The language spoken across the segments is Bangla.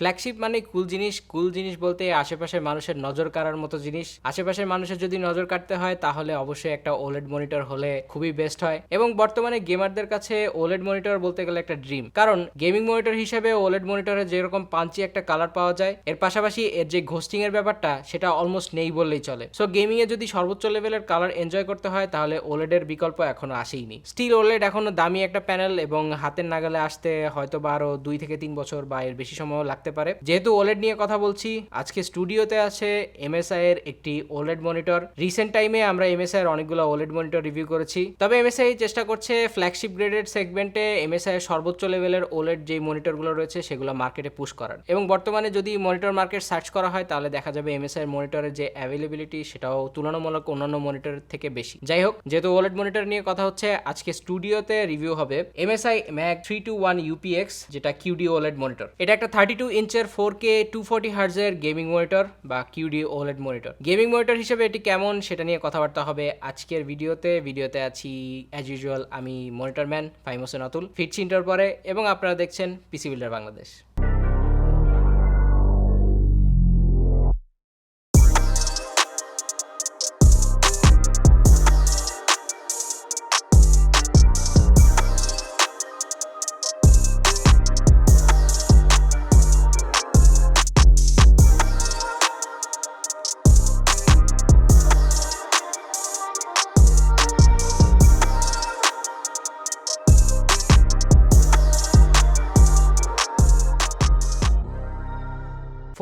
ফ্ল্যাগশিপ মানে কুল জিনিস কুল জিনিস বলতে আশেপাশের মানুষের নজর কাড়ার মতো জিনিস। আশেপাশের মানুষের যদি নজর কাটতে হয়, তাহলে অবশ্যই একটা ওলেড মনিটর হলে খুবই বেস্ট হয়। এবং বর্তমানে গেমারদের কাছে ওলেড মনিটর বলতে গেলে একটা ড্রিম কারণ গেমিং মনিটর হিসেবে ওলেড মনিটরে যেরকম পাঞ্চি একটা কালার পাওয়া যায়, এর পাশাপাশি এর যে ঘোস্টিং এর ব্যাপারটা, সেটা অলমোস্ট নেই বললেই চলে। সো গেমিং এ যদি সর্বোচ্চ লেভেলের কালার এনজয় করতে হয়, তাহলে ওলেডের বিকল্প এখনও আসেইনি। স্টিল ওলেড এখনও দামি একটা প্যানেল এবং হাতের নাগালে আসতে হয়তো বা আরও দুই থেকে তিন বছর বা এর বেশি সময় লাগতে পারে। যেহেতু ওলেড নিয়ে কথা বলছি, আজকে স্টুডিওতে আছে এমএসআই এর একটি ওলেড মনিটর। রিসেন্ট টাইমে আমরা এমএসআই এর অনেকগুলো ওলেড মনিটর রিভিউ করেছি। তবে এমএসআই চেষ্টা করছে ফ্ল্যাগশিপ গ্রেডেড সেগমেন্টে এমএসআই এর সর্বোচ্চ লেভেলের ওলেড যে মনিটরগুলো রয়েছে, সেগুলো মার্কেটে পুশ করার। এবং বর্তমানে যদি মনিটর মার্কেট সার্চ করা হয়, তাহলে দেখা যাবে এমএসআই এর মনিটরের যে অ্যাভেলেবিলিটি সেটাও তুলনামূলক অন্যান্য মনিটরের থেকে বেশি। যাই হোক, যেহেতু ওলেড মনিটর নিয়ে কথা হচ্ছে, আজকে স্টুডিওতে রিভিউ হবে MSI MAG three two one UPX যেটা কিউডি ওলেড মনিটর এটা একটা থার্টি টু ইঞ্চের ফোর কে টু ফোর্টি হার্জের গেমিং মনিটর বা QD OLED monitor gaming monitor হিসেবে এটি কেমন সেটা নিয়ে কথাবার্তা হবে আজকের ভিডিওতে। ভিডিওতে আছি অ্যাজ ইউজুয়াল আমি মনিটর ম্যান ফাইম হোসেন অতুল ফিরছি ইন্টার পরে এবং আপনারা দেখছেন PC builder Bangladesh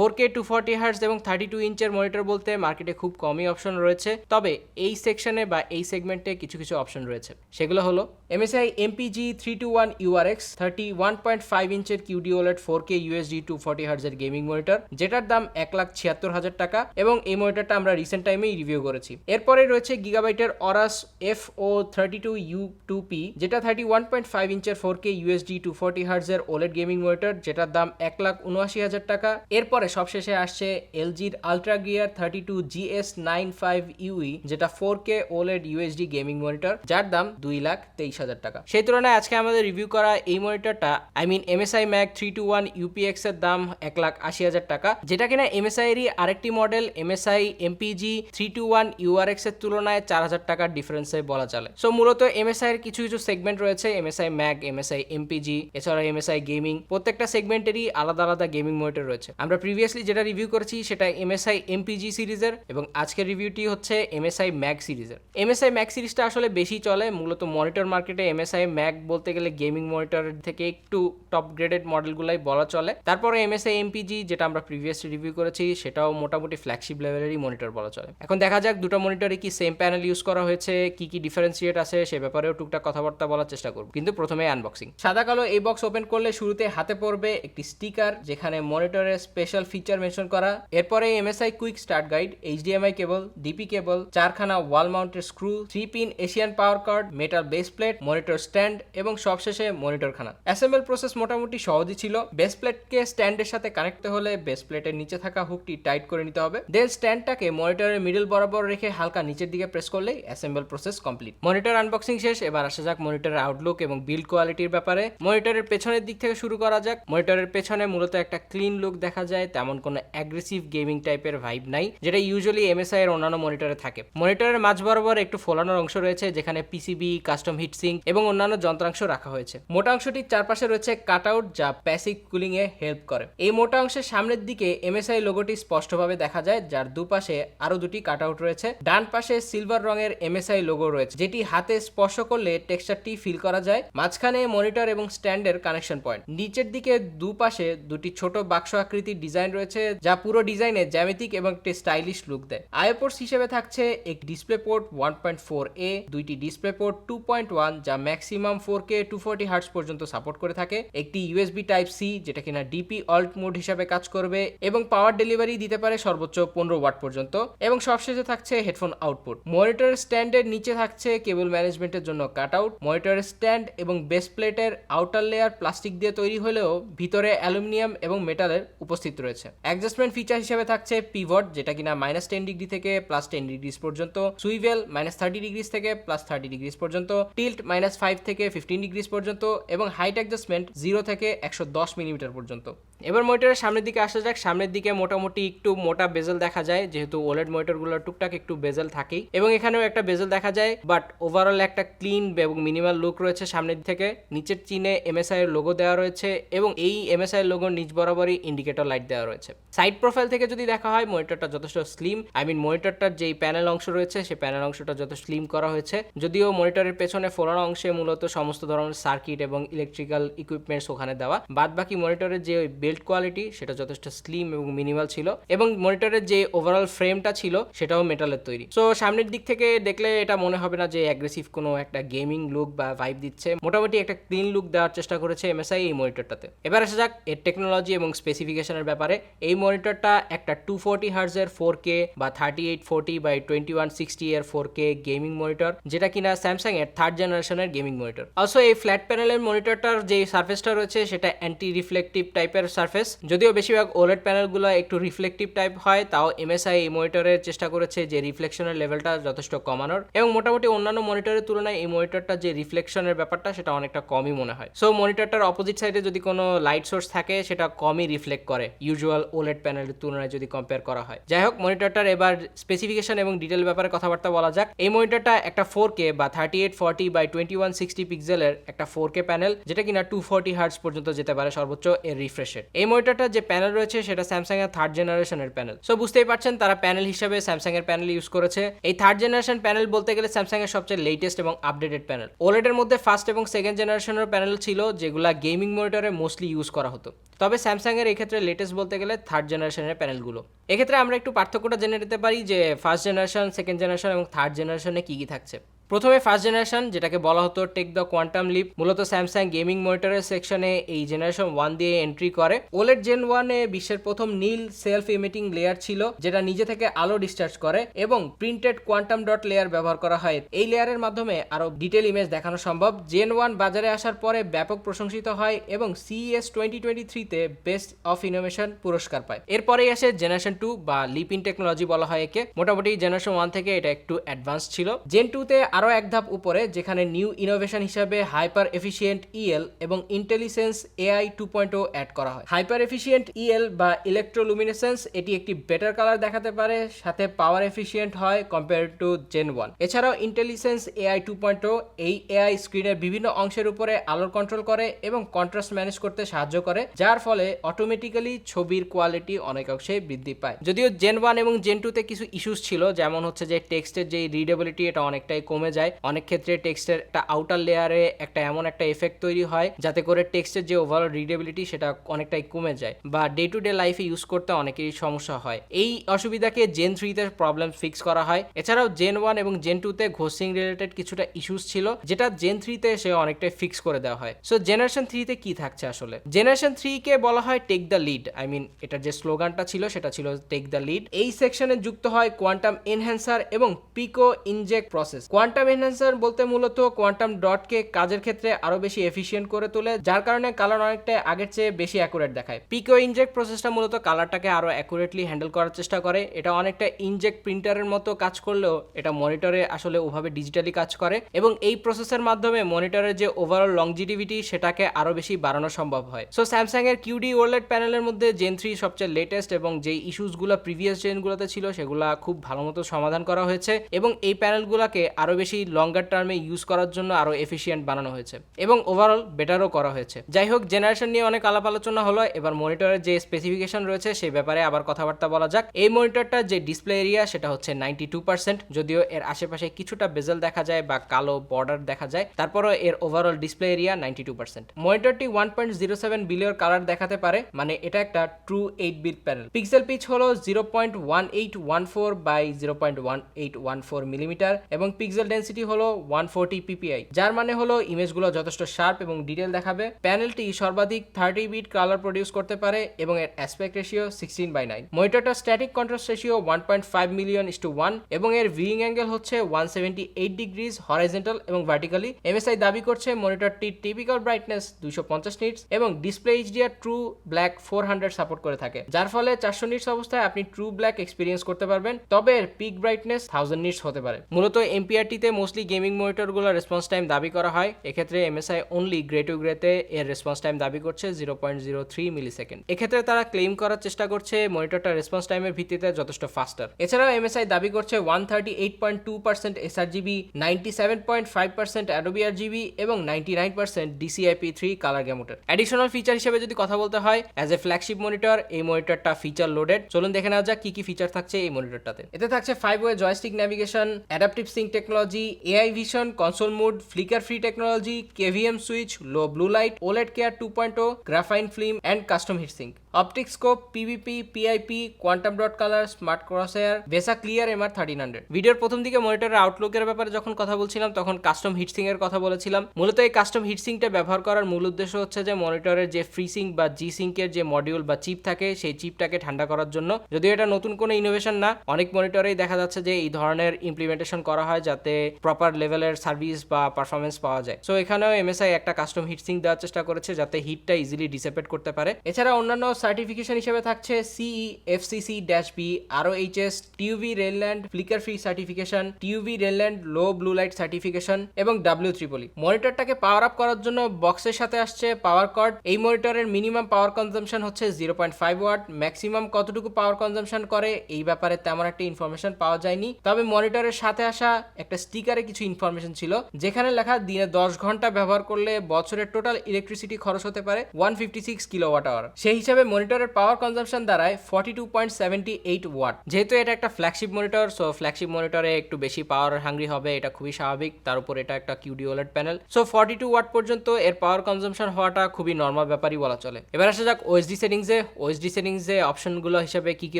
four K, two forty hertz এবং থার্টি টু ইঞ্চের মনিটর বলতে মার্কেটে খুব কমই অপশন রয়েছে। তবে এই সেকশনে বা এই সেগমেন্টে কিছু কিছু অপশন রয়েছে। সেগুলো হলো MSI MPG three two one URX, thirty one point five ইঞ্চের QD OLED four K UHD, two forty হার্জের gaming monitor, যেটার দাম এক লাখ ছিয়াত্তর হাজার টাকা এবং এই মনিটরটা আমরা রিসেন্ট টাইমেই রিভিউ করেছি। এরপরে রয়েছে গিগাবাইটের Aorus F O thirty two U two P, যেটা thirty one point five ইঞ্চের four K UHD, two forty হার্জের OLED gaming monitor, যেটার দাম এক লাখ উনআশি হাজার টাকা। এরপরে সবশেষে আসছে এলজির UltraGear thirty two GS nine five UE যেটা four K OLED UHD gaming monitor যার দাম দুই লাখ তেইশ হাজার টাকা। সেই তুলনায় আজকে আমাদের রিভিউ করা এই মনিটরটা I mean MSI MAG three two one UPX এর দাম এক লাখ আশি হাজার টাকা, যেটা কিনা এমএসআই এরই আরেকটি model MSI MPG three two one URX এর তুলনায় চার হাজার টাকার ডিফারেন্সে বলা চলে। সো মূলত এমএসআই এর কিছু কিছু সেগমেন্ট রয়েছে এমএসআই ম্যাক এমএসআই এমপিজি এছাড়া এমএসআই গেমিং প্রত্যেকটা সেগমেন্টেরই আলাদা আলাদা গেমিং মনিটর রয়েছে। আমরা প্রিভিয়াসলি যেটা রিভিউ করেছি সেটা এমএসআই এমপিজি সিরিজের এবং আজকের রিভিউটি হচ্ছে এমএসআই ম্যাক সিরিজের। এমএসআই ম্যাক সিরিজটা আসলে বেশি চলে, মূলত মনিটর মার্কেটে এমএসআই ম্যাক বলতে গেলে গেমিং মনিটর থেকে একটু টপ গ্রেডেড মডেলগুলাই বলা চলে। তারপরে এমএসআই এমপিজি যেটা আমরা প্রিভিয়াসলি রিভিউ করেছি, সেটাও মোটামুটি ফ্ল্যাগশিপ লেভেলেরই মনিটর বলা চলে। এখন দেখা যাক দুটো মনিটরে কি সেম প্যানেল ইউজ করা হয়েছে, কি কি ডিফারেন্সিয়েট আছে, সে ব্যাপারেও টুকটাক কথাবার্তা বলার চেষ্টা করব। কিন্তু প্রথমে আনবক্সিং সাদা কালো এই বক্স ওপেন করলে শুরুতে হাতে পড়বে একটি স্টিকার যেখানে মনিটরের স্পেশাল ফিচার মেনশন করা। এরপরে MSI quick start guide HDMI cable DP cable চারখানা wall mounted screw three pin Asian power cord metal base plate monitor stand এবং সবশেষে মনিটর খানা অ্যাসেম্বল প্রসেস মোটামুটি সহজই ছিল। বেস প্লেটকে স্ট্যান্ডের সাথে কানেক্ট হলে বেস প্লেটের নিচে থাকা হুকটি টাইট করে নিতে হবে। দেন স্ট্যান্ডটাকে মনিটরের মিডল বরাবর রেখে হালকা নিচের দিকে প্রেস করলেই assemble process complete monitor unboxing শেষ। এবার আসা যাক মনিটরের আউটলুক এবং বিল্ড কোয়ালিটির ব্যাপারে। মনিটরের পেছনের দিক থেকে শুরু করা যাক। মনিটরের পেছনে মূলত একটা ক্লিন লুক দেখা যায়। তেমন কোনো অ্যাগ্রেসিভ গেমিং টাইপের ভাইব নাই, যেটা ইউজুয়ালি এমএসআই এর অন্যান্য মনিটরে থাকে। মনিটরের মাঝ বরাবর একটু ফোলানোর অংশ রয়েছে, যেখানে পিসিবি কাস্টম হিটসিং এবং অন্যান্য যন্ত্রাংশ রাখা হয়েছে। মোটা অংশটির চারপাশে রয়েছে কাটআউট যা প্যাসিভ কুলিং এ হেল্প করে। এই মোটা অংশের সামনের দিকে এমএসআই লোগোটি স্পষ্টভাবে দেখা যায়, যার দুপাশে আরও দুটি কাটআউট রয়েছে। ডান পাশে সিলভার রঙের এমএসআই লোগো রয়েছে, যেটি হাতে স্পর্শ করলে টেক্সচারটি ফিল করা যায়। মাঝখানে মনিটর এবং স্ট্যান্ডের কানেকশন পয়েন্ট নিচের দিকে দুপাশে দুটি ছোট বাক্স আকৃতির ডিজাইন রয়েছে যা পুরো ডিজাইনে জ্যামিতিক এবং একটি স্টাইলিশ লুক দেয়। আয়োপোর্টস হিসেবে থাকছে একটি display port one point four এ দুইটি display port two point one যা maximum four K two forty hertz পর্যন্ত সাপোর্ট করে থাকে। একটি ইউএসবি টাইপ সি যেটা কিনা ডিপি অল্ট মোড হিসাবে কাজ করবে এবং পাওয়ার ডেলিভারি দিতে পারে সর্বোচ্চ পনেরো ওয়াট পর্যন্ত। এবং সবশেষে থাকছে হেডফোন আউটপুট মনিটর স্ট্যান্ডের নিচে থাকছে কেবল ম্যানেজমেন্টের জন্য কাট আউট মনিটরের স্ট্যান্ড এবং বেস প্লেটের আউটার লেয়ার প্লাস্টিক দিয়ে তৈরি হলেও ভিতরে অ্যালুমিনিয়াম এবং মেটালের উপস্থিত রয়েছে। অ্যাডজাস্টমেন্ট ফিচার হিসেবে থাকছে পিভট যেটা কিনা মাইনাস টেন ডিগ্রি থেকে প্লাস টেন ডিগ্রিস পর্যন্ত। সুইভেল মাইনাস থার্টি ডিগ্রিস থেকে প্লাস থার্টি ডিগ্রিস পর্যন্ত। টিল্ট মাইনাস ফাইভ থেকে ফিফটিন ডিগ্রিস পর্যন্ত। এবং হাইট অ্যাডজাস্টমেন্ট জিরো থেকে একশো দশ মিলিমিটার পর্যন্ত। এবার মনিটরের সামনের দিকে আসা যাক। সামনের দিকে মোটামুটি একটু মোটা বেজেল দেখা যায়, যেহেতু ওলেড মনিটরগুলোর টুকটাক একটু বেজেল থাকেই। এবং এখানেও একটা বেজেল দেখা যায় বাট ওভারঅল একটা ক্লিন এবং মিনিমাল লুক রয়েছে সামনের থেকে। নিচের চিনে এমএসআই এর লোগো দেওয়া রয়েছে এবং এই এমএসআই লোগোর নিচ বরাবরই ইন্ডিকেটর লাইট দেওয়া রয়েছে। সাইড প্রোফাইল থেকে যদি দেখা হয়, মনিটরটা যথেষ্ট স্লিম আই মিন মনিটরটার যেই প্যানেল অংশ রয়েছে সেই প্যানেল অংশটা যত স্লিম করা হয়েছে। যদিও মনিটরের পেছনে ফোলানো অংশে মূলত সমস্ত ধরনের সার্কিট এবং ইলেকট্রিক্যাল ইকুইপমেন্টস ওখানে দেওয়া। বাদ বাকি মনিটরের যে বেল্ট কোয়ালিটি, সেটা যথেষ্ট স্লিম এবং মিনিমাল ছিল এবং মনিটরের যে ওভারঅল ফ্রেমটা ছিল, সেটাও মেটালের তৈরি। সো সামনের দিক থেকে দেখলে এটা মনে হবে না যে অ্যাগ্রেসিভ কোনো একটা গেমিং লুক বা ভাইব দিচ্ছে। মোটামুটি একটা ক্লিন লুক দেওয়ার চেষ্টা করেছে এমএসআই এই মনিটরটাতে। এবার আসা যাক এর টেকনোলজি এবং স্পেসিফিকেশনের ব্যাপারে। এই মনিটরটা একটা টু ফোর্টি হার্জের ফোর কে বা thirty eight forty by twenty one sixty এর ফোর কে গেমিং মনিটর যেটা কিনা স্যামসাং এর থার্ড জেনারেশনের গেমিং মনিটর অলসো এই ফ্ল্যাট প্যানেলের মনিটরটার যে সার্ফেসটা রয়েছে, সেটা অ্যান্টি রিফ্লেকটিভ টাইপের সার্ফেস যদিও বেশিরভাগ ওলেড প্যানেলগুলো একটু রিফ্লেকটিভ টাইপ হয়, তাও এমএসআই এই মনিটরের চেষ্টা করেছে যে রিফ্লেকশনের লেভেলটা যথেষ্ট কমানোর এবং মোটামুটি অন্যান্য মনিটরের তুলনায় এই মনিটরটা যে রিফ্লেকশনের ব্যাপারটা, সেটা অনেকটা কমই মনে হয়। সো মনিটরটার অপোজিট সাইডে যদি কোনো লাইট সোর্স থাকে, সেটা কমই রিফ্লেক্ট করে ইউজুয়াল ওলেড প্যানেলের তুলনায় যদি কম্পেয়ার করা হয়। যাই হোক মনিটরটার এবার স্পেসিফিকেশন এবং ডিটেল ব্যাপারে কথাবার্তা বলা যাক। এই মনিটরটা একটা ফোর কে বা thirty eight forty by twenty one sixty পিক্সেলের একটা ফোর কে প্যানেল যেটা কিনা টু ফোর্টি হার্টস পর্যন্ত যেতে পারে সর্বোচ্চ, এর রিফ্রেশের এই মনিটরটার যে প্যানেল রয়েছে, সেটা স্যামসাং এর থার্ড জেনারেশনের প্যানেল সো বুঝতেই পারছেন, তারা প্যানেল হিসেবে স্যামসাং এর প্যানেল ইউজ করেছে। এই থার্ড জেনারেশন প্যানেল বলতে গেলে স্যামসাং এর সবচেয়ে লেটেস্ট এবং আপডেটেড প্যানেল ওলেডের মধ্যে ফার্স্ট এবং সেকেন্ড জেনারেশনের প্যানেল ছিল, যেগুলা গেমিং মনিটরে মোস্টলি ইউজ করা হতো। তবে স্যামসাং এর এক্ষেত্রে লেটেস্ট বলতে গেলে থার্ড জেনারেশনের প্যানেলগুলো এক্ষেত্রে আমরা একটু পার্থক্যটা জেনে নিতে পারি যে ফার্স্ট জেনারেশন সেকেন্ড জেনারেশন এবং থার্ড জেনারেশনে কী কী থাকছে। প্রথমে ফার্স্ট জেনারেশন যেটাকে বলা হতো টেক দ্য কোয়ান্টাম লিপ মূলত স্যামসাং গেমিং মনিটরের সেকশনে এই জেনারেশন ওয়ান দিয়ে এন্ট্রি করে। ওলেট জেন ওয়ানে বিশ্বের প্রথম নীল সেলফ ইমিটিং লেয়ার ছিল, যেটা নিজে থেকে আলো ডিসচার্জ করে এবং প্রিন্টেড কোয়ান্টাম ডট লেয়ার ব্যবহার করা হয়। এই লেয়ারের মাধ্যমে আরও ডিটেল ইমেজ দেখানো সম্ভব। জেন ওয়ান বাজারে আসার পরে ব্যাপক প্রশংসিত হয় এবং সিএস টোয়েন্টি টোয়েন্টি থ্রিতে বেস্ট অফ ইনোভেশন পুরস্কার পায়। এরপরেই আসে জেনারেশন টু বা লিপিন টেকনোলজি বলা হয় একে। মোটামুটি জেনারেশন ওয়ান থেকে এটা একটু অ্যাডভান্স ছিল। জেন টুতে আরও এক ধাপ উপরে, যেখানে নিউ ইনোভেশন হিসাবে হাইপার এফিসিয়েন্ট ইএল এবং intelligence AI two point O add করা হয়। হাইপার এফিসিয়েন্ট ইএল বা ইলেকট্রোলুমিনেসেন্স, এটি একটি বেটার কালার দেখাতে পারে, সাথে পাওয়ার এফিসিয়েন্ট হয় কম্পেয়ার টু জেন ওয়ান। এছাড়াও intelligence AI two point O, এই এআই স্ক্রিনের বিভিন্ন অংশের উপরে আলোর কন্ট্রোল করে এবং কন্ট্রাস্ট ম্যানেজ করতে সাহায্য করে, যার ফলে অটোমেটিক্যালি ছবির কোয়ালিটি অনেক অনেকাংশে বৃদ্ধি পায়। যদিও জেন ওয়ান এবং জেন টুতে কিছু ইস্যুস ছিল, যেমন হচ্ছে যে টেক্সটের যে রিডেবিলিটি এটা অনেকটাই কমে যায়। অনেক ক্ষেত্রে টেক্সটের একটা আউটার লেয়ারে একটা এমন একটা এফেক্ট তৈরি হয়, যাতে করে টেক্সটের যে ওভারঅল রিডেবিলিটি সেটা অনেকটাই কমে যায় বা ডে টু ডে লাইফে ইউজ করতে অনেকেরই সমস্যা হয়। এই অসুবিধাকে জেন থ্রিতে প্রবলেম ফিক্স করা হয়। এছাড়াও জেন ওয়ান এবং জেন টুতে ঘোসিং রিলেটেড কিছুটা ইস্যুস ছিল, যেটা জেন থ্রিতে সে অনেকটাই ফিক্স করে দেওয়া হয়। সো জেনারেশন থ্রিতে কি থাকছে আসলে? জেনারেশন থ্রিকে বলা হয় take the lead I mean এটার যে স্লোগানটা ছিল, সেটা ছিল টেক দ্য লিড এই সেকশনে যুক্ত হয় কোয়ান্টাম এনহ্যান্সার এবং pico inject process quantum enhancer বলতে মূলত কোয়ান্টাম ডটকে কাজের ক্ষেত্রে আরও বেশি এফিসিয়েন্ট করে তোলে, যার কারণে কালার অনেকটা আগের চেয়ে বেশি অ্যাকুরেট দেখায়। পিকো ইনজেক্ট প্রসেসটা মূলত কালারটাকে আরও অ্যাকুরেটলি হ্যান্ডেল করার চেষ্টা করে। এটা অনেকটা ইনজেক্ট প্রিন্টারের মতো কাজ করলেও এটা মনিটরে আসলে ওভাবে ডিজিটালি কাজ করে এবং এই প্রসেসের মাধ্যমে মনিটরের যে ওভারঅল লংজিটিভিটি সেটাকে আরও বেশি বাড়ানো সম্ভব হয়। সো স্যামসাং এর কিউডি ওয়ার্ল্ড প্যানেলের মধ্যে জেন থ্রি সবচেয়ে লেটেস্ট এবং যে ইস্যুসগুলো প্রিভিয়াস জেনগুলোতে ছিল সেগুলো খুব ভালো মতো সমাধান করা হয়েছে এবং এই প্যানেলগুলোকে আরও বেশি লঙ্গার টার্মে ইউজ করার জন্য আরও এফিসিয়েন্ট বানানো হয়েছে এবং ওভারঅল বেটারও করা হয়েছে। যাই হোক জেনারেশন নিয়ে অনেক আলাপ আলোচনা হলো, এবার মনিটরের যে স্পেসিফিকেশন রয়েছে সেই ব্যাপারে আবার কথাবার্তা বলা যাক। এই মনিটরটা যে ডিসপ্লে এরিয়া সেটা হচ্ছে নাইনটি টু পার্সেন্ট যদিও এর আশেপাশে কিছুটা বেজেল দেখা যায় বা কালো বর্ডার দেখা যায়, তারপরও এর overall display area ninety two percent মনিটরটি one point zero seven billion colour দেখাতে পারে মানে এটা একটা true eight bit panel pixel pitch হলো zero point one eight one four by zero point one eight one four millimetre এবং পিক্সেল ডেন্সিটি হলো ওয়ান ফোরটি পিপিআই যার মানে হলো ইমেজগুলো যথেষ্ট শার্প এবং ডিটেল দেখাবে। প্যানেলটি সর্বাধিক থার্টি বিট কালার প্রডিউস করতে পারে এবং এর aspect ratio sixteen by nine মনিটরটা static contrast ratio one point five million is to one এবং এর ভিউইং অ্যাঙ্গেল হচ্ছে one seventy eight degrees horizontal এবং ভার্টিক্যালি এমএসআই দাবি করছে মনিটরটির টিপিক্যাল ব্রাইটনেস দুইশো পঞ্চাশ নিটস এবং display HDR true black four hundred support করে থাকে। যার ফলে চারশো নিটস অবস্থায় আপনি ট্রু ব্ল্যাক এক্সপিরিয়েন্স করতে পারবেন, তবে এর পিক ব্রাইটনেস থাউজেন্ড নিটস হতে পারে। মূলত এমপিআরটি ভিত্তিতে মোস্টলি গেমিং মনিটরগুলো রেসপন্স টাইম দাবি করা হয়। এক্ষেত্রে এমএসআই অনলি গ্রে টু গ্রেতে এর রেসপন্স টাইম দাবি করছে zero point zero three milli second এক্ষেত্রে তারা ক্লেম করার চেষ্টা করছে মনিটরটা রেসপন্স টাইমের ভিত্তিতে যথেষ্ট ফাস্টার এছাড়াও এমএসআই দাবি করছে one thirty eight point two percent sRGB ninety seven point five percent Adobe R GB এবং ninety nine percent DCIP three colour গ্যামোটার additional feature হিসেবে যদি কথা বলতে হয় অ্যাজ এ ফ্ল্যাগশিপ মনিটর এই মনিটরটা ফিচার লোডেড চলুন দেখে নেওয়া যাক কি কি ফিচার থাকছে এই মনিটরটাতে এতে থাকছে five way joystick navigation adaptive sync technology AI vision console mode flicker free technology KVM switch low blue light OLED care two point O graphene film and custom heatsink optic scope PBP PIP quantum dot colour smart crosshair VESA clear MR thirteen hundred ভিডিওর প্রথম দিকে মনিটরের আউটলুকের ব্যাপারে যখন কথা বলছিলাম, তখন কাস্টম হিটসিং এর কথা বলেছিলাম। মূলত এই কাস্টম হিটসিংটা ব্যবহার করার মূল উদ্দেশ্য হচ্ছে যে মনিটরের যে ফ্রি সিঙ্ক বা জি সিঙ্কের যে মডিউল বা চিপ থাকে, সেই চিপটাকে ঠান্ডা করার জন্য। যদিও এটা নতুন কোনো ইনোভেশন না, অনেক মনিটরেই দেখা যাচ্ছে যে, এই ধরনের ইমপ্লিমেন্টেশন করা হয় যাতে প্রপার লেভেলের সার্ভিস বা পারফরমেন্স পাওয়া যায়। সো এখানেও এমএসআই একটা কাস্টম হিটসিং দেওয়ার চেষ্টা করেছে, যাতে হিটটা ইজিলি ডিসেপেট করতে পারে। এছাড়া অন্যান্য সার্টিফিকেশন হিসেবে থাকছে CE FCC dash B RoHS TUV Rheinland flicker free certification TUV Rheinland low blue light certification এবং ডাব্লিউ ত্রিপলি মনিটরটাকে পাওয়ার আপ করার জন্য বক্সের সাথে আসছে পাওয়ার কর্ড এই মনিটরের মিনিমাম পাওয়ার কনজাম্পশন হচ্ছে zero point five watt maximum কতটুকু পাওয়ার কনজামশন করে এই ব্যাপারে তেমন একটা ইনফরমেশন পাওয়া যায়নি। তবে মনিটরের সাথে আসা একটা স্টিকারে কিছু ইনফরমেশন ছিল, যেখানে লেখা দিনে দশ ঘণ্টা ব্যবহার করলে বছরের টোটাল ইলেকট্রিসিটি খরচ হতে পারে one fifty six kilowatt hour সেই হিসাবে মনিটরের পাওয়ার কনজাম্পশন দাঁড়ায় forty two point seventy eight watt যেহেতু এটা একটা ফ্ল্যাগশিপ মনিটর সো ফ্ল্যাগশিপ মনিটরে একটু বেশি পাওয়ার হাঙ্গ্রি হবে, এটা খুবই স্বাভাবিক। তার উপর এটা একটা QD OLED panel so forty two watt পর্যন্ত এর পাওয়ার কনজাম্পশন হওয়াটা খুবই নর্মাল ব্যাপারই বলা চলে। এবার আসা যাক ওএসডি সেটিংসে ওএসডি সেটিংসে অপশনগুলো হিসেবে কি কি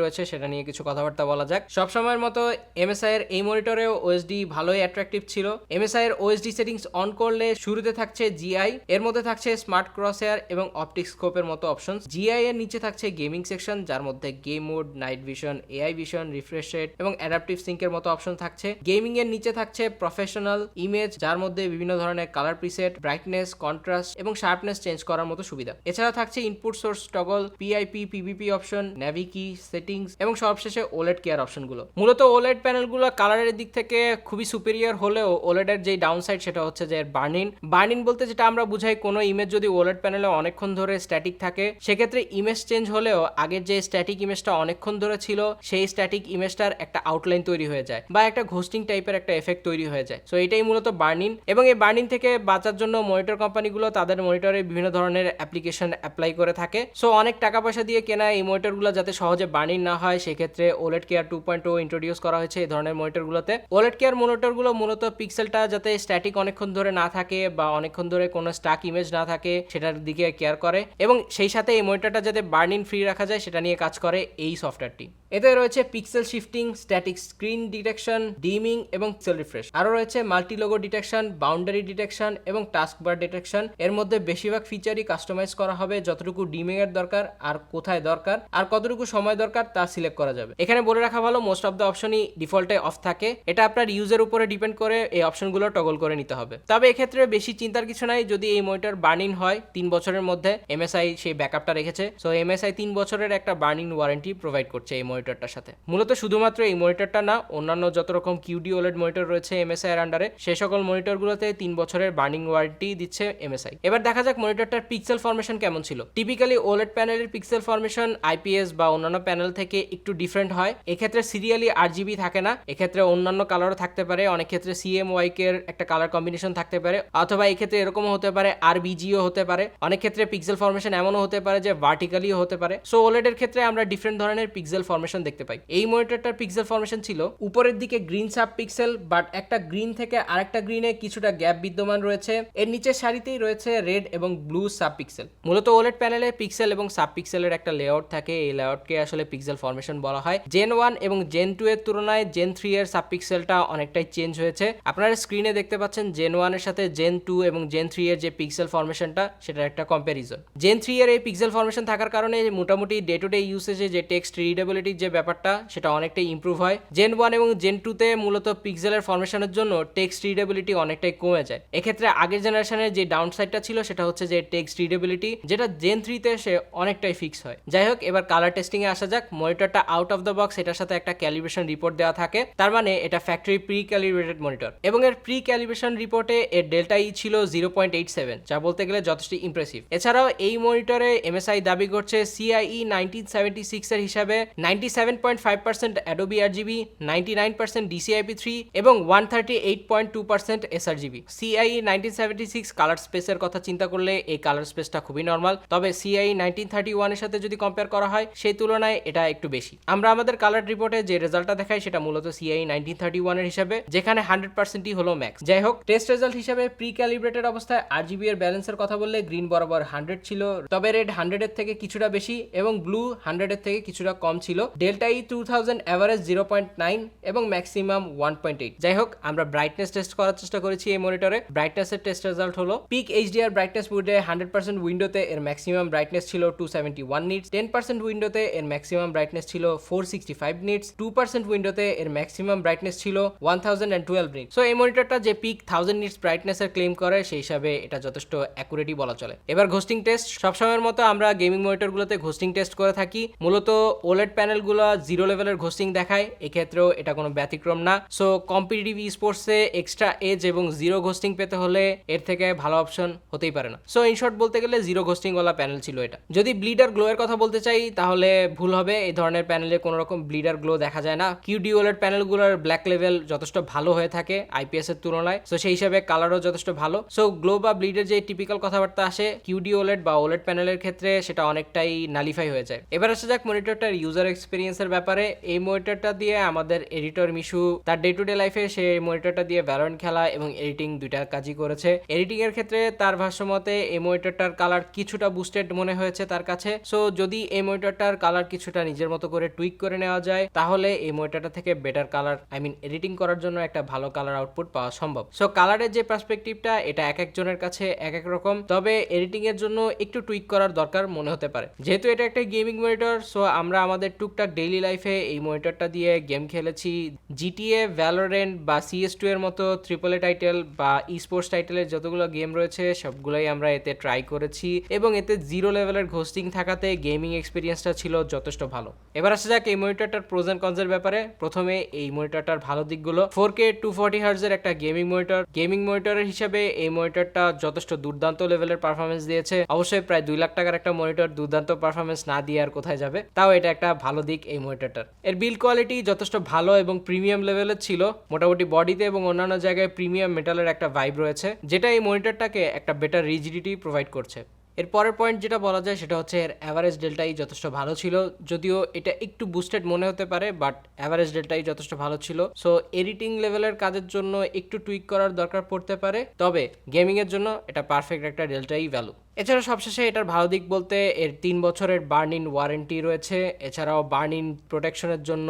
রয়েছে সেটা নিয়ে কিছু কথাবার্তা বলা যাক। সব সময়ের মতো এমএসআই এর এই মনিটরেও ওএসডি ভালোই অ্যাট্রাকটিভ ছিল। এমএসআই এর ওএসডি সেটিংস অন করলে শুরুতে থাকছে জিআই এর মধ্যে থাকছে স্মার্ট ক্রসেয়ার এবং অপটিক স্কোপের মতো অপশন জিআই এর নিচে থাকছে গেমিং সেকশন যার মধ্যে game mode night vision AI vision refresh rate এবং অ্যাডাপটিভ সিঙ্কের মতো অপশন থাকছে। গেমিং এর নিচে থাকছে প্রফেশনাল ইমেজ যার মধ্যে বিভিন্ন ধরনের কালার প্রিসেট ব্রাইটনেস কন্ট্রাস্ট এবং শার্পনেস চেঞ্জ করার মতো সুবিধা। এছাড়া থাকছে input source toggle PIP PBP option navi key settings এবং সবশেষে ওলেট কেয়ার অপশনগুলো মূলত ওলেট প্যানেলগুলো কালারের দিক থেকে খুবই সুপেরিয়ার হলেও ওলেটের যে ডাউন সাইড সেটা হচ্ছে যে বার্নিন বার্নিন বলতে যেটা আমরা বুঝাই, কোনো ইমেজ যদি ওলেট প্যানেলে অনেকক্ষণ ধরে স্ট্যাটিক থাকে, সেক্ষেত্রে ইমেজ চেঞ্জ হলেও আগের যে স্ট্যাটিক ইমেজটা অনেকক্ষণ ধরে ছিল, সেই স্ট্যাটিক ইমেজটার একটা আউটলাইন তৈরি হয়ে যায় বা একটা ঘোস্টিং টাইপের একটা এফেক্ট তৈরি হয়ে যায়। সো এটাই মূলত বার্নিন এবং এই বার্নিন থেকে বাঁচার জন্য মনিটর কোম্পানিগুলো তাদের মনিটরে বিভিন্ন ধরনের অ্যাপ্লিকেশন অ্যাপ্লাই করে থাকে। সো অনেক টাকা পয়সা দিয়ে কেনা এই মনিটরগুলো যাতে সহজে বার্নিন না হয়, সেক্ষেত্রে OLED care two point O introduce করা হয়েছে এই ধরনের মনিটরগুলোতে ওলেট কেয়ার মনিটরগুলো মূলত পিক্সেলটা যাতে স্ট্যাটিক অনেকক্ষণ ধরে না থাকে বা অনেকক্ষণ ধরে কোনো স্টাক ইমেজ না থাকে, সেটার দিকে কেয়ার করে এবং সেই সাথে এই মনিটরটা যাতে বার্নিন ফ্রি রাখা যায়, সেটা নিয়ে কাজ করে এই সফটওয়্যারটি। এতে রয়েছে pixel shifting static screen detection dimming এবং পিক্সেল রিফ্রেশ আরও রয়েছে multi logo detection boundary detection এবং টাস্ক বার ডিটেকশন এর মধ্যে বেশিরভাগ ফিচারই কাস্টমাইজ করা হবে যতটুকু ডিমিং এর দরকার আর কোথায় দরকার আর কতটুকু সময় দরকার তা সিলেক্ট করা যাবে। এখানে বলে রাখা ভালো মোস্ট অফ দ্য অপশনই ডিফল্টে অফ থাকে। এটা আপনার ইউজের উপরে ডিপেন্ড করে এই অপশনগুলো টগল করে নিতে হবে। তবে এক্ষেত্রে বেশি চিন্তার কিছু নাই, যদি এই মনিটর বার্নিং হয় তিন বছরের মধ্যে এমএসআই সেই ব্যাকআপটা রেখেছে। সো এমএসআই তিন বছরের একটা বার্নিং ওয়ারেন্টি প্রোভাইড করছে এই মনিটরটার সাথে। মূলত শুধুমাত্র এই মনিটরটা না, অন্যান্য যত রকম কিউডি ওলেড মনিটর রয়েছে এমএসআই এর আন্ডারে সেই সকল মনিটরগুলোতে তিন বছরের বার্নিং ওয়ারেন্টি দিচ্ছে এমএসআই এবার দেখা যাক মনিটরটার পিক্সেল ফরমেশন কেমন ছিল। টিপিক্যালি ওলেড প্যানেলের পিক্সেল ফরমেশন আইপিএস বা অন্যান্য প্যানেল থেকে একটু ডিফারেন্ট হয়। এক্ষেত্রে সিরিয়ালি আর জিবি থাকে না, এক্ষেত্রে অন্যান্য কালারও থাকতে পারে, অনেক ক্ষেত্রে সিএম ওয়াইকের একটা কালার কম্বিনেশন থাকতে পারে, অথবা এক্ষেত্রে এরকমও হতে পারে আর বিজিও হতে পারে। অনেক ক্ষেত্রে পিক্সেল ফরমেশন এমনও হতে পারে যে ভার্টিক্যালিও হতে পারে। সো ওলেডের ক্ষেত্রে আমরা ডিফারেন্ট ধরনের পিক্সেল ফরমেশন দেখতে পাই। এই মনিটরটার পিক্সেল ফরমেশন ছিল উপরের দিকে গ্রিন সাব পিক্সেল বাট একটা গ্রিন থেকে আরেকটা গ্রিনে কিছুটা গ্যাপ বিদ্যমান রয়েছে। এর নিচের সারিতেই রয়েছে রেড এবং ব্লু সাব পিক্সেল মূলত ওলেড প্যানেলে পিক্সেল এবং সাব পিক্সেলের একটা লেআউট থাকে। এই লেআউটকে আসলে পিক্সেল ফরমেশন বলা হয়। জেন ওয়ান এবং জেন টু এর তুলনায় জেন থ্রি এর সাব পিক্সেলটা অনেকটাই চেঞ্জ হয়েছে। আপনারা স্ক্রিনে দেখতে পাচ্ছেন জেন ওয়ানের সাথে জেন টু এবং জেন থ্রি এর যে পিক্সেল ফরমেশনটা সেটার একটা কম্প্যারিজন জেন থ্রি এর এই পিক্সেল ফরমেশন থাকার থাকার কারণে মোটামুটি ডে টু ডে ইউসেজে যে টেক্সট রিডেবিলিটির যে ব্যাপারটা, সেটা অনেকটাই ইম্প্রুভ হয়। জেন ওয়ান এবং জেন টুতে মূলত পিক্সেলের ফরমেশনের জন্য টেক্সট রিডেবিলিটি অনেকটাই কমে যায়। এক্ষেত্রে আগের জেনারেশনের যে ডাউন সাইডটা ছিল, সেটা হচ্ছে যে টেক্সট রিডেবিলিটি যেটা জেন থ্রিতে সে অনেকটাই ফিক্স হয়। যাই হোক, এবার কালার টেস্টিং এ আসা যাক। মনিটরটা আউট অফ দ্য বক্স এটার সাথে একটা ক্যালিব্রেশন রিপোর্ট দেওয়া থাকে। তার মানে এটা ফ্যাক্টরি প্রি ক্যালিব্রেটেড মনিটর এবং এর প্রি ক্যালিব্রেশন রিপোর্টে এর ডেল্টা ই ছিল জিরো পয়েন্ট এইট সেভেন যা বলতে গেলে যথেষ্ট ইমপ্রেসিভ এছাড়াও এই মনিটরে এমএসআই দাবি করছে সিআইই নাইনটিন সেভেন্টি সিক্স এর হিসাবে ninety seven point five percent Adobe RGB ninety nine percent DCIP three এবং one thirty eight point two percent sRGB CIE nineteen seventy six colour স্পেসের কথা চিন্তা করলে এই কালার স্পেসটা খুবই নর্মাল তবে সিআই নাইনটিন থার্টি ওয়ানের সাথে যদি কম্পেয়ার করা হয়, সেই তুলনায় এটা একটু বেশি। আমরা আমাদের কালার রিপোর্টে যে রেজাল্টটা দেখাই, সেটা মূলত সিআই নাইনটিন থার্টি ওয়ানের হিসাবে, যেখানে হান্ড্রেড পার্সেন্টই হলো ম্যাক্স যাই হোক টেস্ট রেজাল্ট হিসাবে প্রি ক্যালিব্রেটেড অবস্থায় আর জিবি এর ব্যালেন্সের কথা বললে গ্রিন বরাবর হান্ড্রেড ছিল, তবে রেড হান্ড্রেডের থেকে কিছুটা বেশি এবং ব্লু হান্ড্রেডের থেকে কিছুটা কম ছিল। Delta E two thousand average zero point nine এবং ম্যাক্সিমাম ওয়ান পয়েন্ট এইট যাই হোক, আমরা ব্রাইটনেস টেস্ট করার চেষ্টা করেছি এই মনিটরে ব্রাইটনেসের টেস্ট রেজাল্ট হলো। পিক এইচডিআর ব্রাইটনেস মুডে হান্ড্রেড পার্সেন্ট উইন্ডোতে এর ম্যাক্সিমাম ব্রাইটনেস ছিল two seventy one nits ten percent উইন্ডোতে এর ম্যাক্সিমাম ব্রাইটনেস ছিল four sixty five nits two percent উইন্ডোতে এর ম্যাক্সিমাম ব্রাইটনেস ছিল one thousand and twelve nits so এই মনিটরটা যে পিক থাউজেন্ড নিটস ব্রাইটনেসের ক্লেম করে, সেই হিসাবে এটা যথেষ্ট অ্যাকুরেটই বলা চলে। এবার ঘোস্টিং টেস্ট সবসময়ের মতো আমরা গেমিং মনিটরগুলোতে ঘোস্টিং টেস্ট করে থাকি। মূলত ওলেড প্যানেলগুলো জিরো লেভেলের ঘোস্টিং দেখায়, এক্ষেত্রেও এটা কোনো ব্যতিক্রম না। সো কম্পিটিটিভ স্পোর্টসে এক্সট্রা এজ এবং জিরো ঘোস্টিং পেতে হলে এর থেকে ভালো অপশন হতেই পারে না। সো ইনশর্ট বলতে গেলে জিরো ঘোস্টিংওয়ালা প্যানেল ছিল এটা। যদি ব্লিডার গ্লো এর কথা বলতে চাই, তাহলে ভুল হবে। এই ধরনের প্যানেলে কোনো রকম ব্লিডার গ্লো দেখা যায় না। কিউডি ওলেড প্যানেলগুলোর ব্ল্যাক লেভেল যথেষ্ট ভালো হয়ে থাকে আইপিএস এর তুলনায়। সো সেই হিসাবে কালারও যথেষ্ট ভালো। সো গ্লো বা ব্লিডের যে টিপিক্যাল কথাবার্তা আসে কিউডি ওলেড বা ওলেড প্যানেলের ক্ষেত্রে সেটা অনেকটাই নালিফাই হয়ে যায়। এবার আসা যাক মনিটরটার ইউজার এক্সপিরিয়েন্সের ব্যাপারে। এই মনিটরটা দিয়ে আমাদের এডিটর মিশু, তার ডে টু ডে লাইফে সে মনিটরটা দিয়ে ভ্যালরেন্ট খেলা এবং এডিটিং দুইটা কাজই করেছে। এডিটিং এর ক্ষেত্রে তার ভাষ্যমতে এই মনিটরটার কালার কিছুটা বুস্টেড মনে হয়েছে তার কাছে। সো যদি এই মনিটরটার কালার কিছুটা নিজের মতো করে টুইক করে নেওয়া যায়, তাহলে এই মনিটরটা থেকে better colour I mean editing করার জন্য একটা ভালো কালার আউটপুট পাওয়া সম্ভব। সো কালারের যে পার্সপেক্টিভটা এটা এক একজনের কাছে এক এক রকম। তবে এডিটিং এর জন্য একটু টুইক করার দরকার মনে হতে পারে। যেহেতু এটা একটা গেমিং মনিটর সো আমরা আমাদের টুকটাক ডেইলি লাইফে এই মনিটরটা দিয়ে গেম খেলেছি। জিটিএ ভ্যালোরেন্ট বা সিএস টু এর মতো ট্রিপল এ টাইটেল বা ই স্পোর্টস টাইটেলের যতগুলো গেম রয়েছে, সবগুলোই আমরা এতে ট্রাই করেছি এবং এতে জিরো লেভেলের ঘোস্টিং থাকাতে গেমিং এক্সপিরিয়েন্সটা ছিল যথেষ্ট ভালো। এবার আসা যাক এই মনিটরটার প্রোজ অ্যান্ড কনসের ব্যাপারে। প্রথমে এই মনিটরটার ভালো দিকগুলো। ফোর কে টু ফর্টি হার্জের একটা গেমিং মনিটর গেমিং মনিটরের হিসাবে এই মনিটরটা যথেষ্ট দুর্দান্ত লেভেলের পারফরমেন্স দিয়েছে। অবশ্যই প্রায় দুই লাখ টাকার একটা মনিটর দুর্দান্ত পারফরমেন্স না দিয়ে আর কোথায় যাবে, তাও এটা একটা ভালো দিক এই মনিটরটার। এর বিল কোয়ালিটি যথেষ্ট ভালো এবং প্রিমিয়াম লেভেলের ছিল, মোটামুটি বডিতে এবং অন্যান্য জায়গায় প্রিমিয়াম মেটালের একটা ভাইব রয়েছে, যেটা এই মনিটরটাকে একটা বেটার রিজিডিটি প্রোভাইড করছে। এর পরের পয়েন্ট যেটা বলা যায় সেটা হচ্ছে এর অ্যাভারেজ ডেল্টাই যথেষ্ট ভালো ছিল। যদিও এটা একটু বুস্টেড মনে হতে পারে বাট অ্যাভারেজ ডেল্টাই যথেষ্ট ভালো ছিল। সো এডিটিং লেভেলের কাজের জন্য একটু টুইক করার দরকার পড়তে পারে। তবে গেমিংয়ের জন্য এটা পারফেক্ট একটা ডেল্টাই ভ্যালু এছাড়া সবশেষে এটার ভালো দিক বলতে এর তিন বছরের বার্ন ইন ওয়ারেন্টি রয়েছে। এছাড়াও বার্ন ইন প্রোটেকশনের জন্য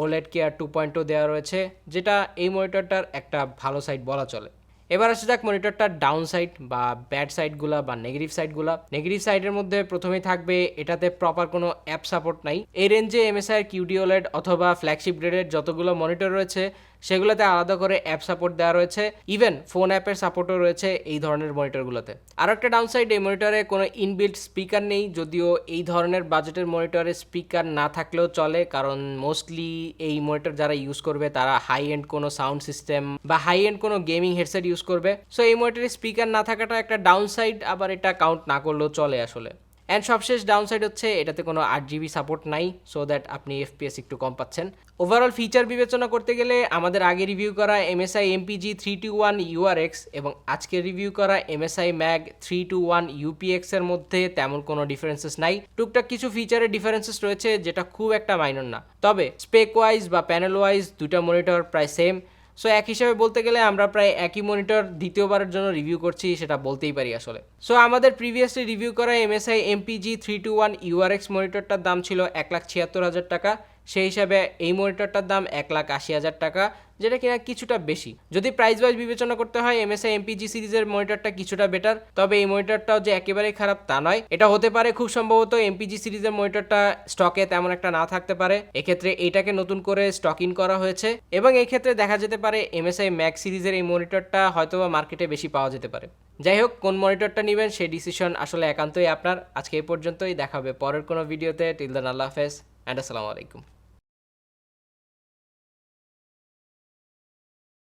ওলেড কেয়ার টু পয়েন্টও দেওয়া রয়েছে, যেটা এই মনিটরটার একটা ভালো সাইড বলা চলে। এবার আসা যাক মনিটরটার ডাউন সাইড বা ব্যাড সাইডগুলা বা নেগেটিভ সাইডগুলা নেগেটিভ সাইডের মধ্যে প্রথমেই থাকবে এটাতে প্রপার কোনো অ্যাপ সাপোর্ট নাই। এই রেঞ্জে এমএসআই কিউডিওলেড অথবা ফ্ল্যাগশিপ গ্রেডের যতগুলো মনিটর রয়েছে সেগুলোতে আলাদা করে অ্যাপ সাপোর্ট দেওয়া রয়েছে। ইভেন ফোন অ্যাপের সাপোর্টও রয়েছে এই ধরনের মনিটরগুলোতে আর একটা ডাউনসাইড এই মনিটরে কোনো ইনবিল্ট স্পিকার নেই, যদিও এই ধরনের বাজেটের মনিটরে স্পিকার না থাকলেও চলে, কারণ মোস্টলি এই মনিটর যারা ইউজ করবে, তারা হাই এন্ড কোনো সাউন্ড সিস্টেম বা হাই এন্ড কোনো গেমিং হেডসেট ইউজ করবে। সো এই মনিটরে স্পিকার না থাকাটা একটা ডাউনসাইড আবার এটা কাউন্ট না করলেও চলে আসলে। অ্যান্ড সবশেষ ডাউনসাইড হচ্ছে, এটাতে কোনো আট জিবি সাপোর্ট নাই সো দ্যাট আপনি এফপিএস একটু কম পাচ্ছেন। ওভারঅল ফিচার বিবেচনা করতে গেলে, আমাদের আগে রিভিউ করা MSI MPG three two one URX এবং আজকে রিভিউ করা MSI MAG three two one UPX এর মধ্যে তেমন কোনো ডিফারেন্সেস নাই। টুকটাক কিছু ফিচারের ডিফারেন্সেস রয়েছে, যেটা খুব একটা মাইনর না। তবে স্পেক ওয়াইজ বা প্যানেল ওয়াইজ দুটা মনিটর প্রায় সেম সো এক হিসাবে বলতে গেলে আমরা প্রায় একই মনিটর দ্বিতীয়বারের জন্য রিভিউ করছি, সেটা বলতেই পারি আসলে। সো আমাদের প্রিভিয়াসলি রিভিউ করা MSI MPG three two one URX মনিটরটার দাম ছিল এক লাখ ছিয়াত্তর হাজার টাকা। সেই হিসাবে এই মনিটরটার দাম এক লাখ আশি হাজার টাকা, যেটা কিনা কিছুটা বেশি। যদি প্রাইস ওয়াইজ বিবেচনা করতে হয় এমএসআই এমপিজি সিরিজের মনিটরটা কিছুটা বেটার তবে এই মনিটরটাও যে একেবারেই খারাপ তা নয়। এটা হতে পারে খুব সম্ভবত এমপিজি সিরিজের মনিটরটা স্টকে তেমন একটা না থাকতে পারে। এক্ষেত্রে এইটাকে নতুন করে স্টক ইন করা হয়েছে এবং এই ক্ষেত্রে দেখা যেতে পারে এমএসআই ম্যাক্স সিরিজের এই মনিটরটা হয়তোবা মার্কেটে বেশি পাওয়া যেতে পারে। যাই হোক, কোন মনিটরটা নেবেন সেই ডিসিশন আসলে একান্তই আপনার। আজকে এই পর্যন্তই দেখাবে পরের কোনো ভিডিওতে টিল দেন আল্লাহ হাফেজ অ্যান্ড আসসালামু আলাইকুম।